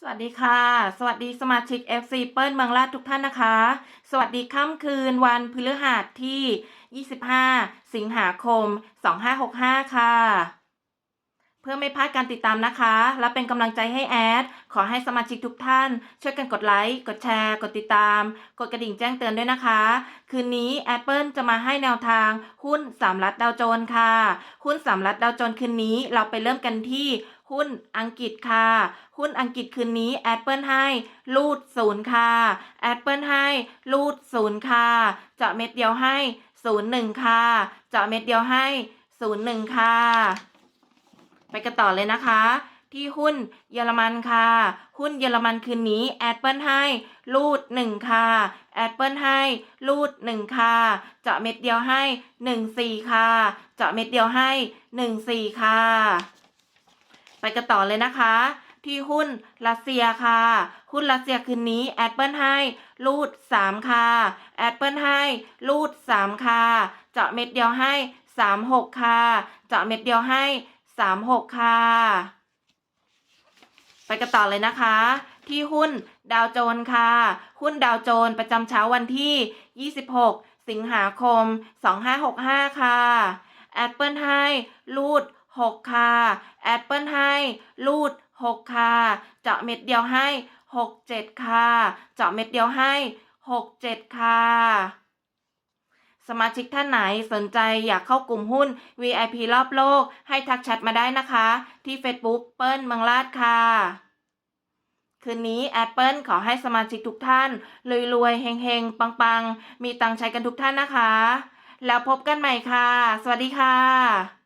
สวัสดีค่ะ สวัสดีสมาชิก FC เปิ้ลเมืองลาดทุกท่านนะคะ สวัสดีค่ำคืนวันพฤหัสที่ 25 สิงหาคม 2565 ค่ะ เพื่อไม่พลาดการติดตามนะคะ และเป็นกำลังใจให้แอด ขอให้สมาชิกทุกท่าน ช่วยกันกดไลค์ กดแชร์ กดติดตาม กดกระดิ่งแจ้งเตือนด้วยนะคะ คืนนี้แอดเปิลจะมาให้แนวทางหุ้นสามรัฐดาวโจนส์ค่ะ หุ้นสามรัฐดาวโจนส์คืนนี้เราไปเริ่มกันที่ หุ้นอังกฤษค่ะ หุ้นอังกฤษคืนนี้แอดเปิลให้รูดศูนย์ค่ะแอดเปิลให้รูดศูนย์ค่ะ เจาะเม็ดเดียวให้ศูนย์หนึ่งค่ะ เจาะเม็ดเดียวให้ศูนย์หนึ่งค่ะ ไปกันต่อเลยนะคะ ที่หุ้นเยอรมันค่ะ หุ้นเยอรมันคืนนี้แอดเปิลให้รูดหนึ่งค่ะแอดเปิลให้รูดหนึ่งค่ะ เจาะเม็ดเดียวให้หนึ่งสี่ค่ะ เจาะเม็ดเดียวให้หนึ่งสี่ค่ะ ไปกันต่อเลยนะคะ ที่หุ้นรัสเซียค่ะ หุ้นรัสเซียคืนนี้แอดเปิลให้รูดสามค่ะแอดเปิลให้รูดสามค่ะ เจาะเม็ดเดียวให้สามหกค่ะ เจาะเม็ดเดียวให้สามหกค่ะ ไปกันต่อเลยนะคะที่หุ้นดาวโจนส์ค่ะ หุ้นดาวโจนส์ประจำเช้าวันที่ 26 สิงหาคม 2565 ค่ะ แอดเปิลให้รูด 6 ค่ะ แอดเปิลให้รูด 6 ค่ะ เจาะเม็ดเดียวให้ 6 7 ค่ะ เจาะเม็ดเดียวให้ 6 7 ค่ะ สมาชิกท่านไหนสนใจอยากเข้ากลุ่มหุ้น VIP รอบโลก ให้ทักแชทมาได้นะคะ ที่ Facebook เปิ้ลเมืองลาดค่ะคืนนี้แอดเปิลขอให้สมาชิกทุกท่านรวยๆเฮงๆ ปังๆ มีตังค์ใช้กันทุกท่านนะคะ แล้วพบกันใหม่ค่ะ สวัสดีค่ะ